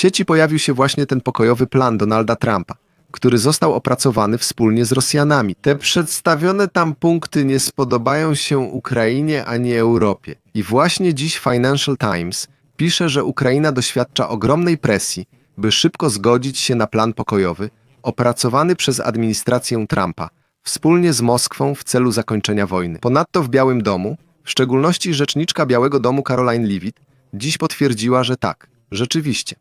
sieci pojawił się właśnie ten pokojowy plan Donalda Trumpa, który został opracowany wspólnie z Rosjanami. Te przedstawione tam punkty nie spodobają się Ukrainie ani Europie. I właśnie dziś Financial Times pisze, że Ukraina doświadcza ogromnej presji, by szybko zgodzić się na plan pokojowy opracowany przez administrację Trumpa wspólnie z Moskwą w celu zakończenia wojny. Ponadto w Białym Domu, w szczególności rzeczniczka Białego Domu Caroline Leavitt, dziś potwierdziła, że tak, rzeczywiście.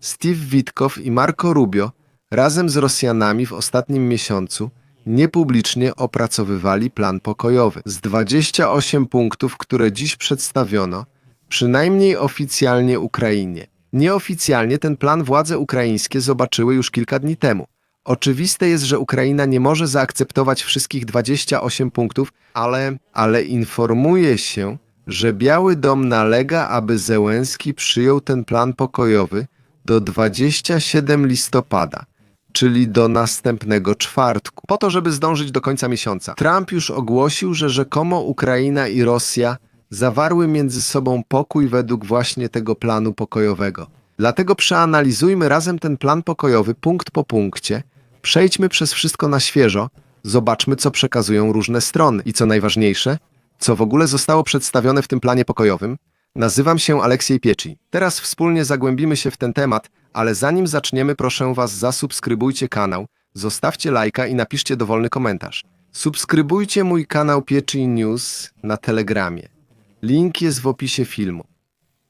Steve Witkow i Marco Rubio razem z Rosjanami w ostatnim miesiącu niepublicznie opracowywali plan pokojowy. Z 28 punktów, które dziś przedstawiono, przynajmniej oficjalnie Ukrainie. Nieoficjalnie ten plan władze ukraińskie zobaczyły już kilka dni temu. Oczywiste jest, że Ukraina nie może zaakceptować wszystkich 28 punktów, ale, ale informuje się, że Biały Dom nalega, aby Zełenski przyjął ten plan pokojowy do 27 listopada, czyli do następnego czwartku, po to, żeby zdążyć do końca miesiąca. Trump już ogłosił, że rzekomo Ukraina i Rosja zawarły między sobą pokój według właśnie tego planu pokojowego. Dlatego przeanalizujmy razem ten plan pokojowy punkt po punkcie, przejdźmy przez wszystko na świeżo, zobaczmy, co przekazują różne strony i co najważniejsze, co w ogóle zostało przedstawione w tym planie pokojowym. Nazywam się Aleksiej Pieczy. Teraz wspólnie zagłębimy się w ten temat, ale zanim zaczniemy, proszę Was, zasubskrybujcie kanał, zostawcie lajka i napiszcie dowolny komentarz. Subskrybujcie mój kanał Pieczy News na Telegramie. Link jest w opisie filmu.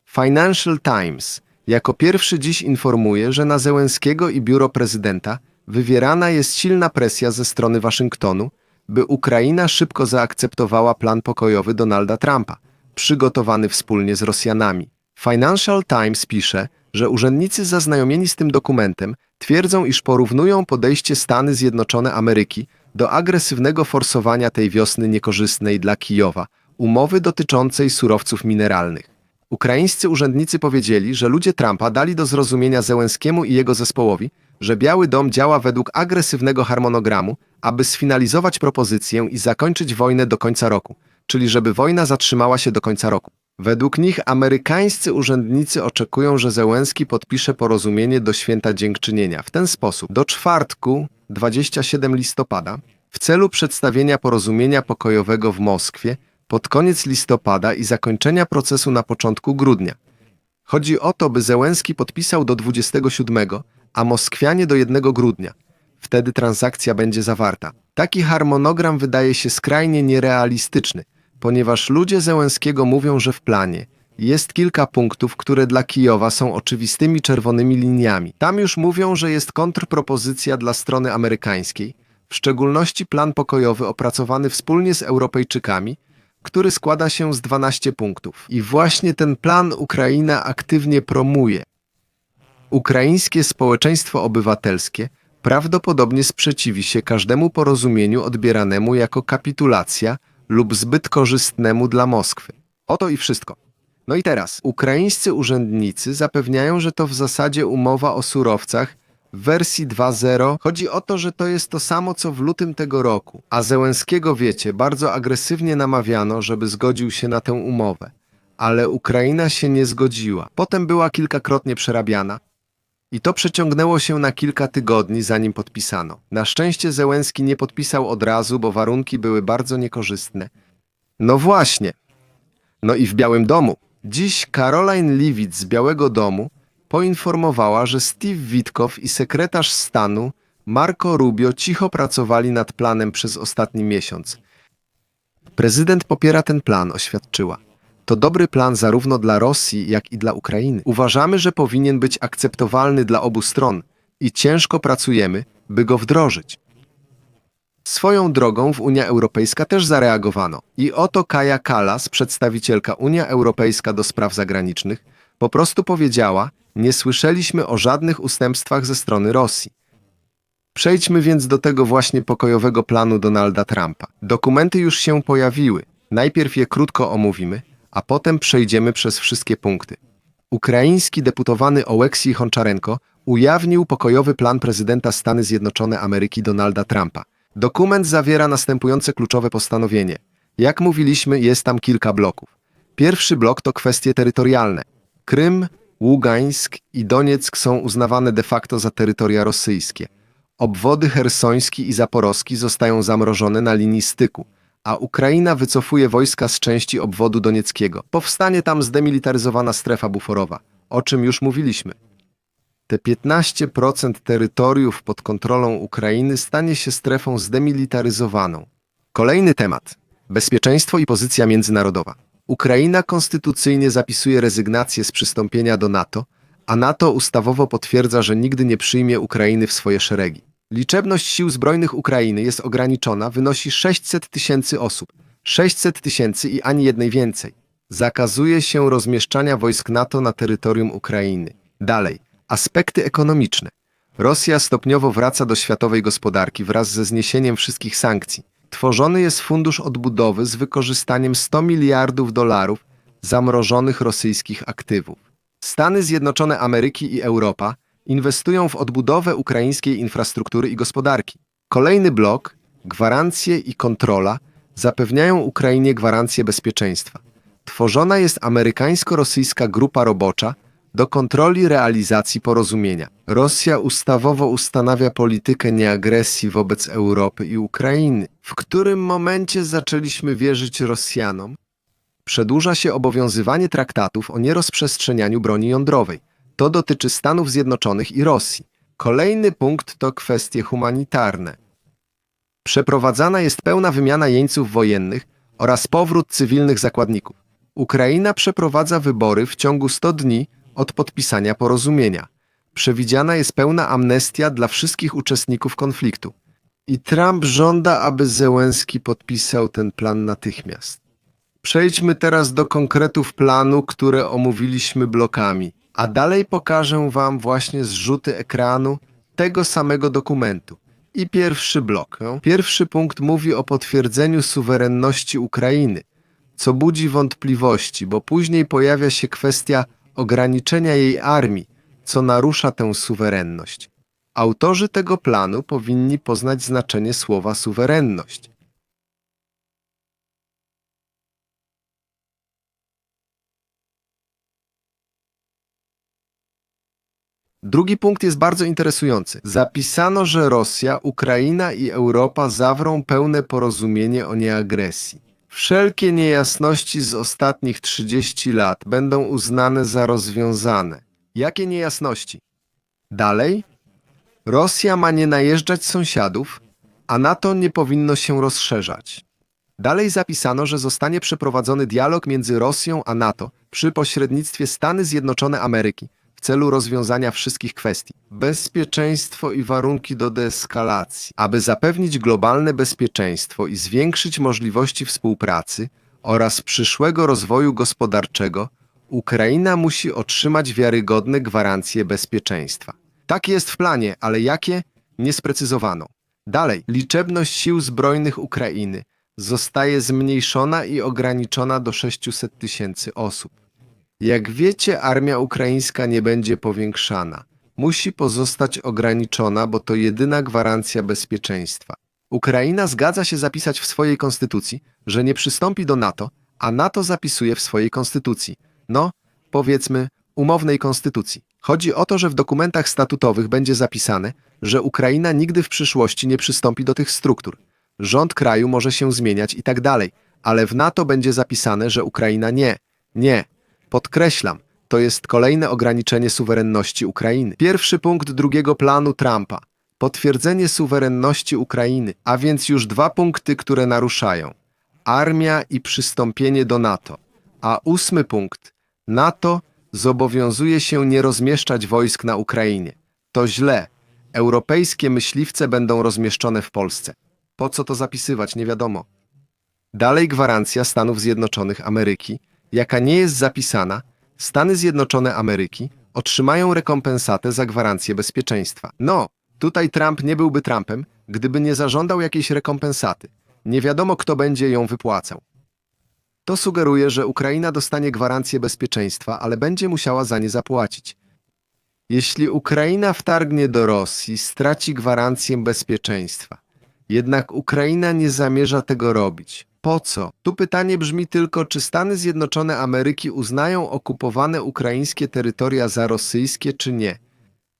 Financial Times jako pierwszy dziś informuje, że na Zełenskiego i biuro prezydenta wywierana jest silna presja ze strony Waszyngtonu, by Ukraina szybko zaakceptowała plan pokojowy Donalda Trumpa, przygotowany wspólnie z Rosjanami. Financial Times pisze, że urzędnicy zaznajomieni z tym dokumentem twierdzą, iż porównują podejście Stany Zjednoczone Ameryki do agresywnego forsowania tej wiosny niekorzystnej dla Kijowa, umowy dotyczącej surowców mineralnych. Ukraińscy urzędnicy powiedzieli, że ludzie Trumpa dali do zrozumienia Zełenskiemu i jego zespołowi, że Biały Dom działa według agresywnego harmonogramu, aby sfinalizować propozycję i zakończyć wojnę do końca roku, czyli żeby wojna zatrzymała się do końca roku. Według nich amerykańscy urzędnicy oczekują, że Zełenski podpisze porozumienie do święta dziękczynienia. W ten sposób do czwartku, 27 listopada, w celu przedstawienia porozumienia pokojowego w Moskwie pod koniec listopada i zakończenia procesu na początku grudnia. Chodzi o to, by Zełenski podpisał do 27, a Moskwianie do 1 grudnia. Wtedy transakcja będzie zawarta. Taki harmonogram wydaje się skrajnie nierealistyczny, ponieważ ludzie Zełenskiego mówią, że w planie jest kilka punktów, które dla Kijowa są oczywistymi czerwonymi liniami. Tam już mówią, że jest kontrpropozycja dla strony amerykańskiej, w szczególności plan pokojowy opracowany wspólnie z Europejczykami, który składa się z 12 punktów. I właśnie ten plan Ukraina aktywnie promuje. Ukraińskie społeczeństwo obywatelskie prawdopodobnie sprzeciwi się każdemu porozumieniu odbieranemu jako kapitulacja lub zbyt korzystnemu dla Moskwy. Oto i wszystko. No i teraz, ukraińscy urzędnicy zapewniają, że to w zasadzie umowa o surowcach w wersji 2.0. Chodzi o to, że to jest to samo, co w lutym tego roku. A Zełenskiego, wiecie, bardzo agresywnie namawiano, żeby zgodził się na tę umowę. Ale Ukraina się nie zgodziła. Potem była kilkakrotnie przerabiana. I to przeciągnęło się na kilka tygodni, zanim podpisano. Na szczęście Zełenski nie podpisał od razu, bo warunki były bardzo niekorzystne. No właśnie. No i w Białym Domu. Dziś Caroline Leavitt z Białego Domu poinformowała, że Steve Witkow i sekretarz stanu Marco Rubio cicho pracowali nad planem przez ostatni miesiąc. Prezydent popiera ten plan, oświadczyła. To dobry plan zarówno dla Rosji, jak i dla Ukrainy. Uważamy, że powinien być akceptowalny dla obu stron i ciężko pracujemy, by go wdrożyć. Swoją drogą w Unia Europejska też zareagowano. I oto Kaja Kalas, przedstawicielka Unia Europejska do spraw zagranicznych, po prostu powiedziała, nie słyszeliśmy o żadnych ustępstwach ze strony Rosji. Przejdźmy więc do tego właśnie pokojowego planu Donalda Trumpa. Dokumenty już się pojawiły. Najpierw je krótko omówimy, a potem przejdziemy przez wszystkie punkty. Ukraiński deputowany Oleksij Honczarenko ujawnił pokojowy plan prezydenta Stany Zjednoczone Ameryki Donalda Trumpa. Dokument zawiera następujące kluczowe postanowienie. Jak mówiliśmy, jest tam kilka bloków. Pierwszy blok to kwestie terytorialne. Krym, Ługańsk i Donieck są uznawane de facto za terytoria rosyjskie. Obwody hersoński i zaporowski zostają zamrożone na linii styku, a Ukraina wycofuje wojska z części obwodu donieckiego. Powstanie tam zdemilitaryzowana strefa buforowa, o czym już mówiliśmy. Te 15% terytoriów pod kontrolą Ukrainy stanie się strefą zdemilitaryzowaną. Kolejny temat. Bezpieczeństwo i pozycja międzynarodowa. Ukraina konstytucyjnie zapisuje rezygnację z przystąpienia do NATO, a NATO ustawowo potwierdza, że nigdy nie przyjmie Ukrainy w swoje szeregi. Liczebność sił zbrojnych Ukrainy jest ograniczona, wynosi 600 tysięcy osób. 600 tysięcy i ani jednej więcej. Zakazuje się rozmieszczania wojsk NATO na terytorium Ukrainy. Dalej, aspekty ekonomiczne. Rosja stopniowo wraca do światowej gospodarki wraz ze zniesieniem wszystkich sankcji. Tworzony jest fundusz odbudowy z wykorzystaniem 100 miliardów dolarów zamrożonych rosyjskich aktywów. Stany Zjednoczone Ameryki i Europa inwestują w odbudowę ukraińskiej infrastruktury i gospodarki. Kolejny blok, gwarancje i kontrola, zapewniają Ukrainie gwarancję bezpieczeństwa. Tworzona jest amerykańsko-rosyjska grupa robocza do kontroli realizacji porozumienia. Rosja ustawowo ustanawia politykę nieagresji wobec Europy i Ukrainy. W którym momencie zaczęliśmy wierzyć Rosjanom? Przedłuża się obowiązywanie traktatów o nierozprzestrzenianiu broni jądrowej. To dotyczy Stanów Zjednoczonych i Rosji. Kolejny punkt to kwestie humanitarne. Przeprowadzana jest pełna wymiana jeńców wojennych oraz powrót cywilnych zakładników. Ukraina przeprowadza wybory w ciągu 100 dni od podpisania porozumienia. Przewidziana jest pełna amnestia dla wszystkich uczestników konfliktu. I Trump żąda, aby Zełenski podpisał ten plan natychmiast. Przejdźmy teraz do konkretów planu, które omówiliśmy blokami, a dalej pokażę Wam właśnie zrzuty ekranu tego samego dokumentu. I pierwszy blok. Pierwszy punkt mówi o potwierdzeniu suwerenności Ukrainy, co budzi wątpliwości, bo później pojawia się kwestia ograniczenia jej armii, co narusza tę suwerenność. Autorzy tego planu powinni poznać znaczenie słowa suwerenność. Drugi punkt jest bardzo interesujący. Zapisano, że Rosja, Ukraina i Europa zawrą pełne porozumienie o nieagresji. Wszelkie niejasności z ostatnich 30 lat będą uznane za rozwiązane. Jakie niejasności? Dalej? Rosja ma nie najeżdżać sąsiadów, a NATO nie powinno się rozszerzać. Dalej zapisano, że zostanie przeprowadzony dialog między Rosją a NATO przy pośrednictwie Stany Zjednoczone Ameryki w celu rozwiązania wszystkich kwestii. Bezpieczeństwo i warunki do deeskalacji. Aby zapewnić globalne bezpieczeństwo i zwiększyć możliwości współpracy oraz przyszłego rozwoju gospodarczego, Ukraina musi otrzymać wiarygodne gwarancje bezpieczeństwa. Tak jest w planie, ale jakie? Nie sprecyzowano. Dalej, liczebność sił zbrojnych Ukrainy zostaje zmniejszona i ograniczona do 600 tysięcy osób. Jak wiecie, armia ukraińska nie będzie powiększana. Musi pozostać ograniczona, bo to jedyna gwarancja bezpieczeństwa. Ukraina zgadza się zapisać w swojej konstytucji, że nie przystąpi do NATO, a NATO zapisuje w swojej konstytucji. No, powiedzmy, umownej konstytucji. Chodzi o to, że w dokumentach statutowych będzie zapisane, że Ukraina nigdy w przyszłości nie przystąpi do tych struktur. Rząd kraju może się zmieniać i tak dalej, ale w NATO będzie zapisane, że Ukraina nie, nie, Podkreślam, to jest kolejne ograniczenie suwerenności Ukrainy. Pierwszy punkt drugiego planu Trumpa. Potwierdzenie suwerenności Ukrainy, a więc już dwa punkty, które naruszają. Armia i przystąpienie do NATO. A ósmy punkt. NATO zobowiązuje się nie rozmieszczać wojsk na Ukrainie. To źle. Europejskie myśliwce będą rozmieszczone w Polsce. Po co to zapisywać, nie wiadomo. Dalej gwarancja Stanów Zjednoczonych Ameryki, jaka nie jest zapisana, Stany Zjednoczone Ameryki otrzymają rekompensatę za gwarancję bezpieczeństwa. No, tutaj Trump nie byłby Trumpem, gdyby nie zażądał jakiejś rekompensaty. Nie wiadomo, kto będzie ją wypłacał. To sugeruje, że Ukraina dostanie gwarancję bezpieczeństwa, ale będzie musiała za nie zapłacić. Jeśli Ukraina wtargnie do Rosji, straci gwarancję bezpieczeństwa. Jednak Ukraina nie zamierza tego robić. Po co? Tu pytanie brzmi tylko, czy Stany Zjednoczone Ameryki uznają okupowane ukraińskie terytoria za rosyjskie, czy nie?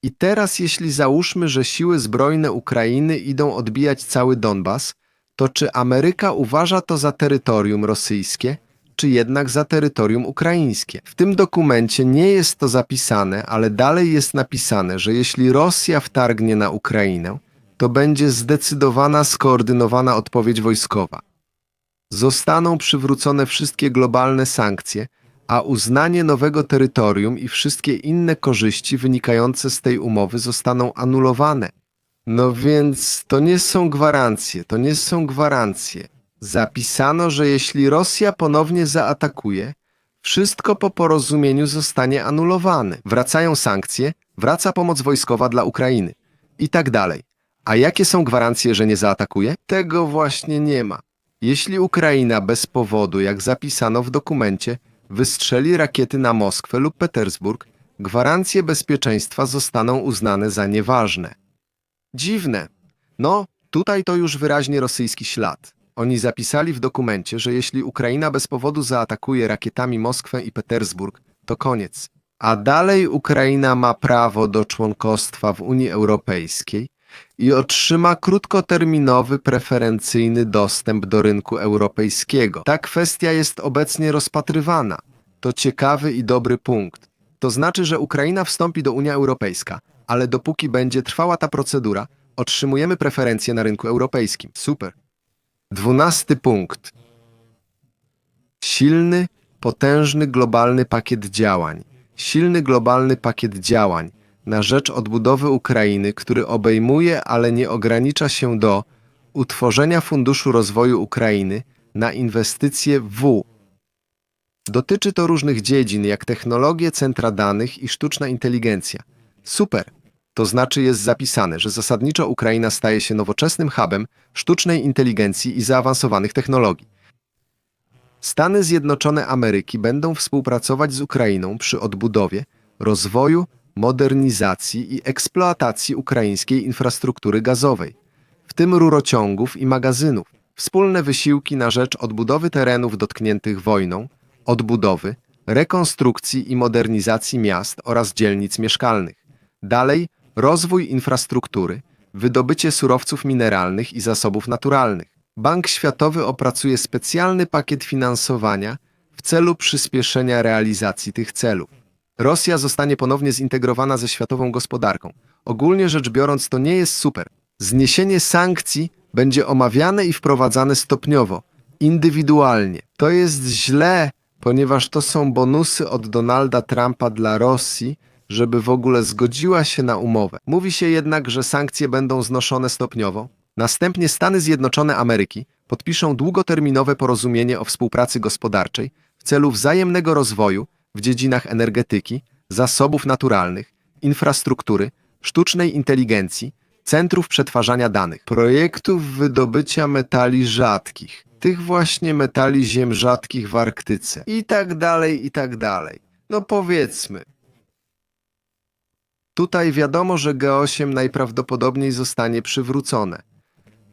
I teraz, jeśli załóżmy, że siły zbrojne Ukrainy idą odbijać cały Donbas, to czy Ameryka uważa to za terytorium rosyjskie, czy jednak za terytorium ukraińskie? W tym dokumencie nie jest to zapisane, ale dalej jest napisane, że jeśli Rosja wtargnie na Ukrainę, to będzie zdecydowana, skoordynowana odpowiedź wojskowa. Zostaną przywrócone wszystkie globalne sankcje, a uznanie nowego terytorium i wszystkie inne korzyści wynikające z tej umowy zostaną anulowane. No więc to nie są gwarancje, to nie są gwarancje. Zapisano, że jeśli Rosja ponownie zaatakuje, wszystko po porozumieniu zostanie anulowane. Wracają sankcje, wraca pomoc wojskowa dla Ukrainy i tak dalej. A jakie są gwarancje, że nie zaatakuje? Tego właśnie nie ma. Jeśli Ukraina bez powodu, jak zapisano w dokumencie, wystrzeli rakiety na Moskwę lub Petersburg, gwarancje bezpieczeństwa zostaną uznane za nieważne. Dziwne. No, tutaj to już wyraźnie rosyjski ślad. Oni zapisali w dokumencie, że jeśli Ukraina bez powodu zaatakuje rakietami Moskwę i Petersburg, to koniec. A dalej Ukraina ma prawo do członkostwa w Unii Europejskiej i otrzyma krótkoterminowy preferencyjny dostęp do rynku europejskiego. Ta kwestia jest obecnie rozpatrywana. To ciekawy i dobry punkt. To znaczy, że Ukraina wstąpi do Unii Europejska, ale dopóki będzie trwała ta procedura, otrzymujemy preferencje na rynku europejskim. Super. Dwunasty punkt. Silny, potężny globalny pakiet działań. Silny globalny pakiet działań na rzecz odbudowy Ukrainy, który obejmuje, ale nie ogranicza się do utworzenia Funduszu Rozwoju Ukrainy na inwestycje w. Dotyczy to różnych dziedzin, jak technologie, centra danych i sztuczna inteligencja. Super! To znaczy jest zapisane, że zasadniczo Ukraina staje się nowoczesnym hubem sztucznej inteligencji i zaawansowanych technologii. Stany Zjednoczone Ameryki będą współpracować z Ukrainą przy odbudowie, rozwoju, modernizacji i eksploatacji ukraińskiej infrastruktury gazowej, w tym rurociągów i magazynów, wspólne wysiłki na rzecz odbudowy terenów dotkniętych wojną, odbudowy, rekonstrukcji i modernizacji miast oraz dzielnic mieszkalnych. Dalej, rozwój infrastruktury, wydobycie surowców mineralnych i zasobów naturalnych. Bank Światowy opracuje specjalny pakiet finansowania w celu przyspieszenia realizacji tych celów. Rosja zostanie ponownie zintegrowana ze światową gospodarką. Ogólnie rzecz biorąc, to nie jest super. Zniesienie sankcji będzie omawiane i wprowadzane stopniowo, indywidualnie. To jest źle, ponieważ to są bonusy od Donalda Trumpa dla Rosji, żeby w ogóle zgodziła się na umowę. Mówi się jednak, że sankcje będą znoszone stopniowo. Następnie Stany Zjednoczone Ameryki podpiszą długoterminowe porozumienie o współpracy gospodarczej w celu wzajemnego rozwoju w dziedzinach energetyki, zasobów naturalnych, infrastruktury, sztucznej inteligencji, centrów przetwarzania danych, projektów wydobycia metali rzadkich, tych właśnie metali ziem rzadkich w Arktyce i tak dalej, i tak dalej. No powiedzmy. Tutaj wiadomo, że G8 najprawdopodobniej zostanie przywrócone.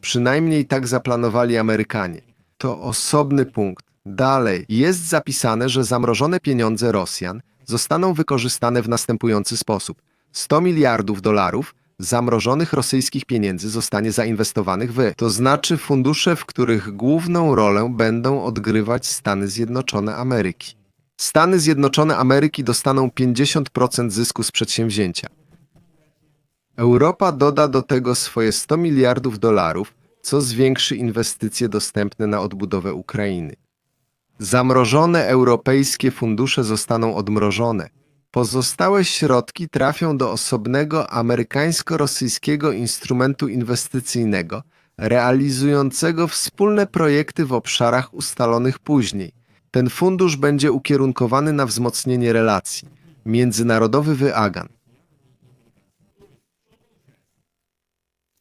Przynajmniej tak zaplanowali Amerykanie. To osobny punkt. Dalej, jest zapisane, że zamrożone pieniądze Rosjan zostaną wykorzystane w następujący sposób. 100 miliardów dolarów zamrożonych rosyjskich pieniędzy zostanie zainwestowanych w, to znaczy fundusze, w których główną rolę będą odgrywać Stany Zjednoczone Ameryki. Stany Zjednoczone Ameryki dostaną 50% zysku z przedsięwzięcia. Europa doda do tego swoje 100 miliardów dolarów, co zwiększy inwestycje dostępne na odbudowę Ukrainy. Zamrożone europejskie fundusze zostaną odmrożone. Pozostałe środki trafią do osobnego amerykańsko-rosyjskiego instrumentu inwestycyjnego, realizującego wspólne projekty w obszarach ustalonych później. Ten fundusz będzie ukierunkowany na wzmocnienie relacji. Międzynarodowy wyagan.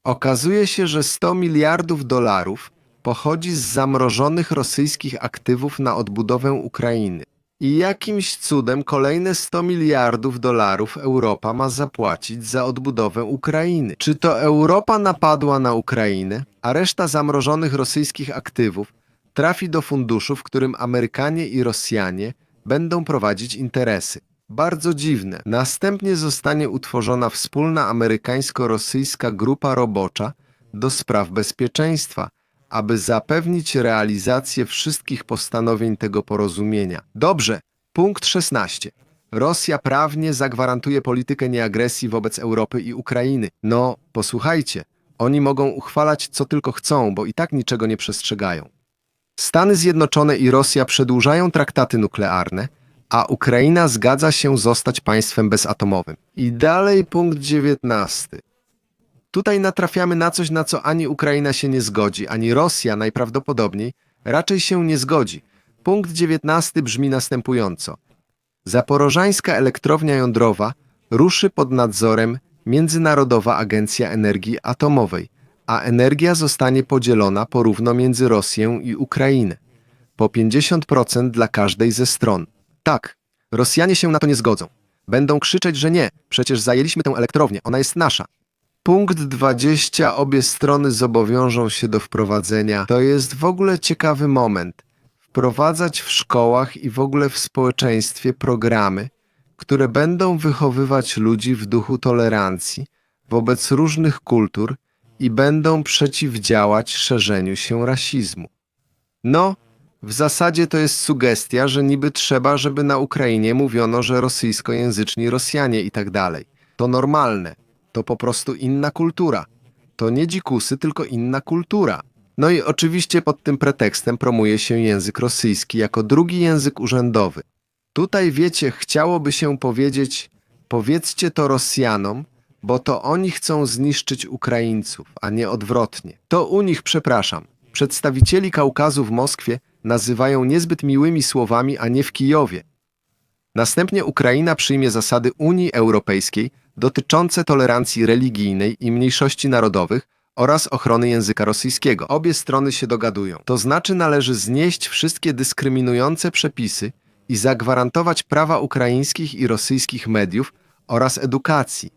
Okazuje się, że 100 miliardów dolarów pochodzi z zamrożonych rosyjskich aktywów na odbudowę Ukrainy. I jakimś cudem kolejne 100 miliardów dolarów Europa ma zapłacić za odbudowę Ukrainy. Czy to Europa napadła na Ukrainę, a reszta zamrożonych rosyjskich aktywów trafi do funduszu, w którym Amerykanie i Rosjanie będą prowadzić interesy. Bardzo dziwne. Następnie zostanie utworzona wspólna amerykańsko-rosyjska grupa robocza do spraw bezpieczeństwa, aby zapewnić realizację wszystkich postanowień tego porozumienia. Dobrze, punkt 16. Rosja prawnie zagwarantuje politykę nieagresji wobec Europy i Ukrainy. No, posłuchajcie, oni mogą uchwalać co tylko chcą, bo i tak niczego nie przestrzegają. Stany Zjednoczone i Rosja przedłużają traktaty nuklearne, a Ukraina zgadza się zostać państwem bezatomowym. I dalej punkt 19. Tutaj natrafiamy na coś, na co ani Ukraina się nie zgodzi, ani Rosja najprawdopodobniej raczej się nie zgodzi. Punkt 19 brzmi następująco. Zaporożańska elektrownia jądrowa ruszy pod nadzorem Międzynarodowa Agencja Energii Atomowej, a energia zostanie podzielona porówno między Rosję i Ukrainę. Po 50% dla każdej ze stron. Tak, Rosjanie się na to nie zgodzą. Będą krzyczeć, że nie, przecież zajęliśmy tę elektrownię, ona jest nasza. Punkt 20. Obie strony zobowiążą się do wprowadzenia. To jest w ogóle ciekawy moment. Wprowadzać w szkołach i w ogóle w społeczeństwie programy, które będą wychowywać ludzi w duchu tolerancji wobec różnych kultur i będą przeciwdziałać szerzeniu się rasizmu. No, w zasadzie to jest sugestia, że niby trzeba, żeby na Ukrainie mówiono, że rosyjskojęzyczni Rosjanie i tak dalej. To normalne. To po prostu inna kultura. To nie dzikusy, tylko inna kultura. No i oczywiście pod tym pretekstem promuje się język rosyjski jako drugi język urzędowy. Tutaj wiecie, chciałoby się powiedzieć, powiedzcie to Rosjanom, bo to oni chcą zniszczyć Ukraińców, a nie odwrotnie. To u nich, przepraszam, przedstawicieli Kaukazu w Moskwie nazywają niezbyt miłymi słowami, a nie w Kijowie. Następnie Ukraina przyjmie zasady Unii Europejskiej dotyczące tolerancji religijnej i mniejszości narodowych oraz ochrony języka rosyjskiego. Obie strony się dogadują. To znaczy należy znieść wszystkie dyskryminujące przepisy i zagwarantować prawa ukraińskich i rosyjskich mediów oraz edukacji.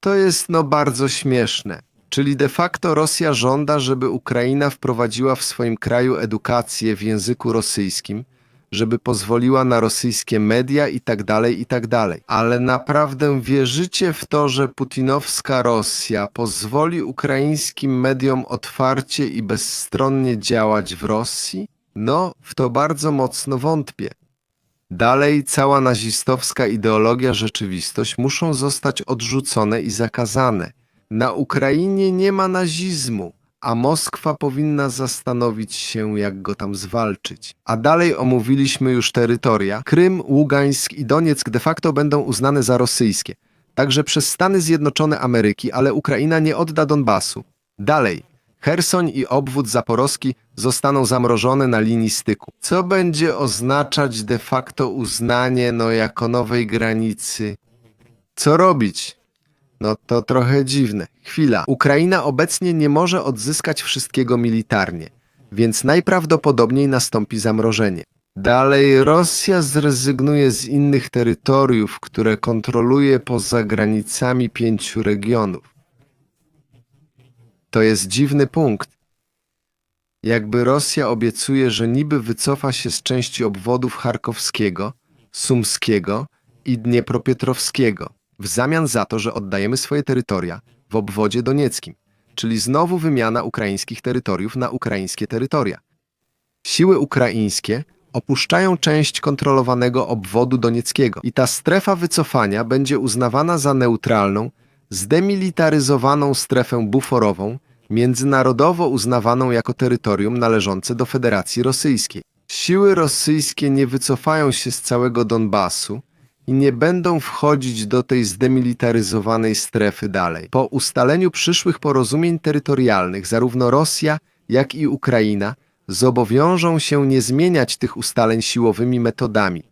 To jest no bardzo śmieszne. Czyli de facto Rosja żąda, żeby Ukraina wprowadziła w swoim kraju edukację w języku rosyjskim, żeby pozwoliła na rosyjskie media i tak dalej, i tak dalej. Ale naprawdę wierzycie w to, że putinowska Rosja pozwoli ukraińskim mediom otwarcie i bezstronnie działać w Rosji? No, w to bardzo mocno wątpię. Dalej cała nazistowska ideologia, rzeczywistość muszą zostać odrzucone i zakazane. Na Ukrainie nie ma nazizmu, a Moskwa powinna zastanowić się, jak go tam zwalczyć. A dalej omówiliśmy już terytoria. Krym, Ługańsk i Donieck de facto będą uznane za rosyjskie, także przez Stany Zjednoczone Ameryki, ale Ukraina nie odda Donbasu. Dalej, Hersoń i obwód zaporowski zostaną zamrożone na linii styku, co będzie oznaczać de facto uznanie no jako nowej granicy. Co robić? No to trochę dziwne. Chwila. Ukraina obecnie nie może odzyskać wszystkiego militarnie, więc najprawdopodobniej nastąpi zamrożenie. Dalej Rosja zrezygnuje z innych terytoriów, które kontroluje poza granicami pięciu regionów. To jest dziwny punkt. Jakby Rosja obiecuje, że niby wycofa się z części obwodów charkowskiego, sumskiego i dniepropietrowskiego, w zamian za to, że oddajemy swoje terytoria w obwodzie donieckim, czyli znowu wymiana ukraińskich terytoriów na ukraińskie terytoria. Siły ukraińskie opuszczają część kontrolowanego obwodu donieckiego i ta strefa wycofania będzie uznawana za neutralną, zdemilitaryzowaną strefę buforową, międzynarodowo uznawaną jako terytorium należące do Federacji Rosyjskiej. Siły rosyjskie nie wycofają się z całego Donbasu nie będą wchodzić do tej zdemilitaryzowanej strefy dalej. Po ustaleniu przyszłych porozumień terytorialnych zarówno Rosja, jak i Ukraina zobowiążą się nie zmieniać tych ustaleń siłowymi metodami.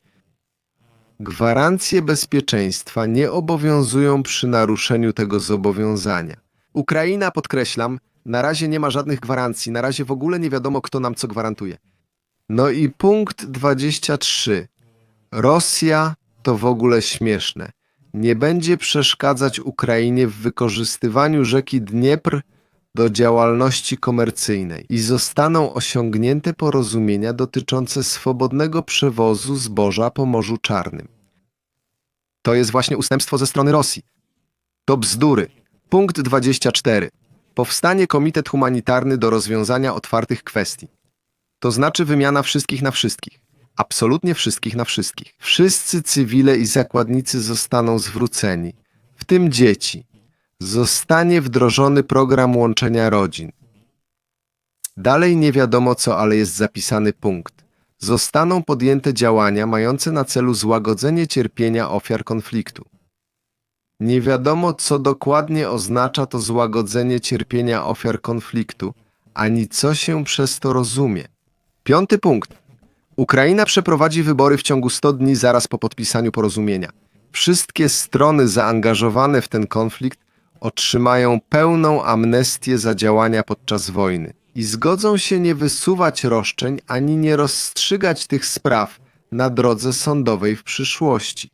Gwarancje bezpieczeństwa nie obowiązują przy naruszeniu tego zobowiązania. Ukraina, podkreślam, na razie nie ma żadnych gwarancji, na razie w ogóle nie wiadomo, kto nam co gwarantuje. No i punkt 23. Rosja to w ogóle śmieszne. Nie będzie przeszkadzać Ukrainie w wykorzystywaniu rzeki Dniepr do działalności komercyjnej i zostaną osiągnięte porozumienia dotyczące swobodnego przewozu zboża po Morzu Czarnym. To jest właśnie ustępstwo ze strony Rosji. To bzdury. Punkt 24. Powstanie Komitet Humanitarny do rozwiązania otwartych kwestii. To znaczy wymiana wszystkich na wszystkich. Absolutnie wszystkich na wszystkich. Wszyscy cywile i zakładnicy zostaną zwróceni, w tym dzieci. Zostanie wdrożony program łączenia rodzin. Dalej nie wiadomo co, ale jest zapisany punkt. Zostaną podjęte działania mające na celu złagodzenie cierpienia ofiar konfliktu. Nie wiadomo, co dokładnie oznacza to złagodzenie cierpienia ofiar konfliktu, ani co się przez to rozumie. Piąty punkt. Ukraina przeprowadzi wybory w ciągu 100 dni zaraz po podpisaniu porozumienia. Wszystkie strony zaangażowane w ten konflikt otrzymają pełną amnestię za działania podczas wojny i zgodzą się nie wysuwać roszczeń ani nie rozstrzygać tych spraw na drodze sądowej w przyszłości.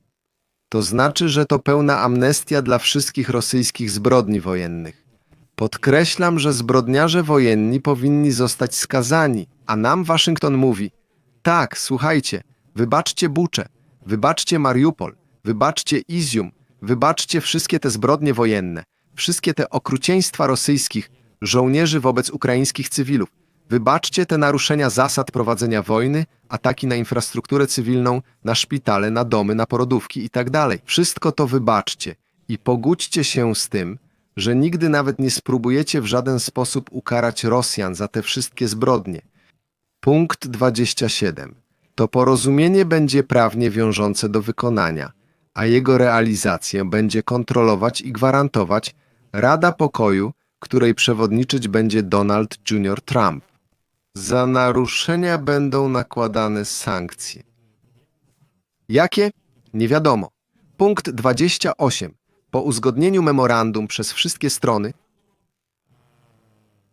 To znaczy, że to pełna amnestia dla wszystkich rosyjskich zbrodni wojennych. Podkreślam, że zbrodniarze wojenni powinni zostać skazani, a nam Waszyngton mówi: tak, słuchajcie, wybaczcie Bucze, wybaczcie Mariupol, wybaczcie Izium, wybaczcie wszystkie te zbrodnie wojenne, wszystkie te okrucieństwa rosyjskich żołnierzy wobec ukraińskich cywilów. Wybaczcie te naruszenia zasad prowadzenia wojny, ataki na infrastrukturę cywilną, na szpitale, na domy, na porodówki itd. Wszystko to wybaczcie i pogódźcie się z tym, że nigdy nawet nie spróbujecie w żaden sposób ukarać Rosjan za te wszystkie zbrodnie. Punkt 27. To porozumienie będzie prawnie wiążące do wykonania, a jego realizację będzie kontrolować i gwarantować Rada Pokoju, której przewodniczyć będzie Donald Jr. Trump. Za naruszenia będą nakładane sankcje. Jakie? Nie wiadomo. Punkt 28. Po uzgodnieniu memorandum przez wszystkie strony,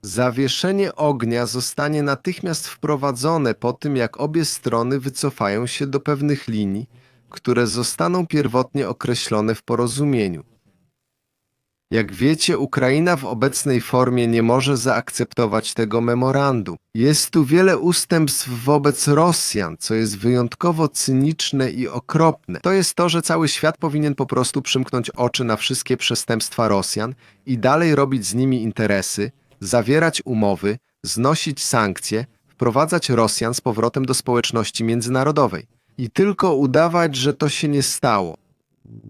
Zawieszenie ognia zostanie natychmiast wprowadzone po tym, jak obie strony wycofają się do pewnych linii, które zostaną pierwotnie określone w porozumieniu. Jak wiecie, Ukraina w obecnej formie nie może zaakceptować tego memorandum. Jest tu wiele ustępstw wobec Rosjan, co jest wyjątkowo cyniczne i okropne. To jest to, że cały świat powinien po prostu przymknąć oczy na wszystkie przestępstwa Rosjan i dalej robić z nimi interesy, zawierać umowy, znosić sankcje, wprowadzać Rosjan z powrotem do społeczności międzynarodowej i tylko udawać, że to się nie stało.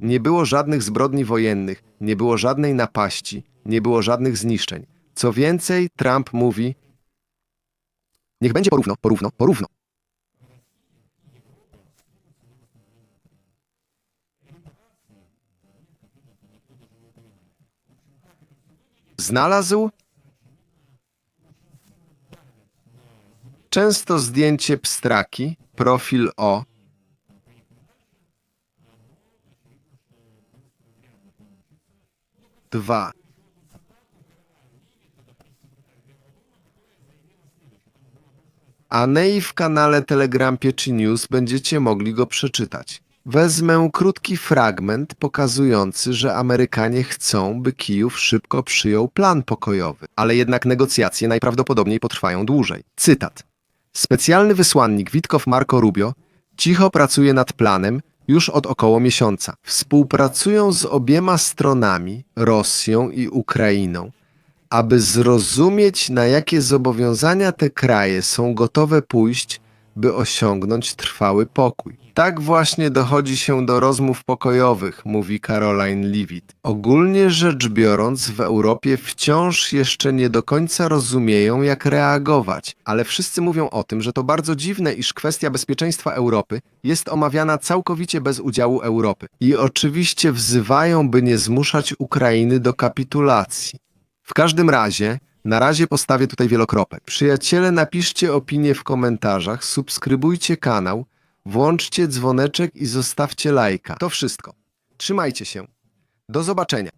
Nie było żadnych zbrodni wojennych, nie było żadnej napaści, nie było żadnych zniszczeń. Co więcej, Trump mówi: Niech będzie porówno, porówno, porówno. Znalazł Często zdjęcie pstraki, profil O. Dwa. A nej w kanale Telegram Pieczy News będziecie mogli go przeczytać. Wezmę krótki fragment pokazujący, że Amerykanie chcą, by Kijów szybko przyjął plan pokojowy, ale jednak negocjacje najprawdopodobniej potrwają dłużej. Cytat. Specjalny wysłannik Witkow Marco Rubio cicho pracuje nad planem już od około miesiąca. Współpracują z obiema stronami, Rosją i Ukrainą, aby zrozumieć, na jakie zobowiązania te kraje są gotowe pójść, by osiągnąć trwały pokój. Tak właśnie dochodzi się do rozmów pokojowych, mówi Caroline Leavitt. Ogólnie rzecz biorąc, w Europie wciąż jeszcze nie do końca rozumieją, jak reagować, ale wszyscy mówią o tym, że to bardzo dziwne, iż kwestia bezpieczeństwa Europy jest omawiana całkowicie bez udziału Europy. I oczywiście wzywają, by nie zmuszać Ukrainy do kapitulacji. W każdym razie, na razie postawię tutaj wielokropek. Przyjaciele, napiszcie opinię w komentarzach, subskrybujcie kanał, włączcie dzwoneczek i zostawcie lajka. To wszystko. Trzymajcie się. Do zobaczenia.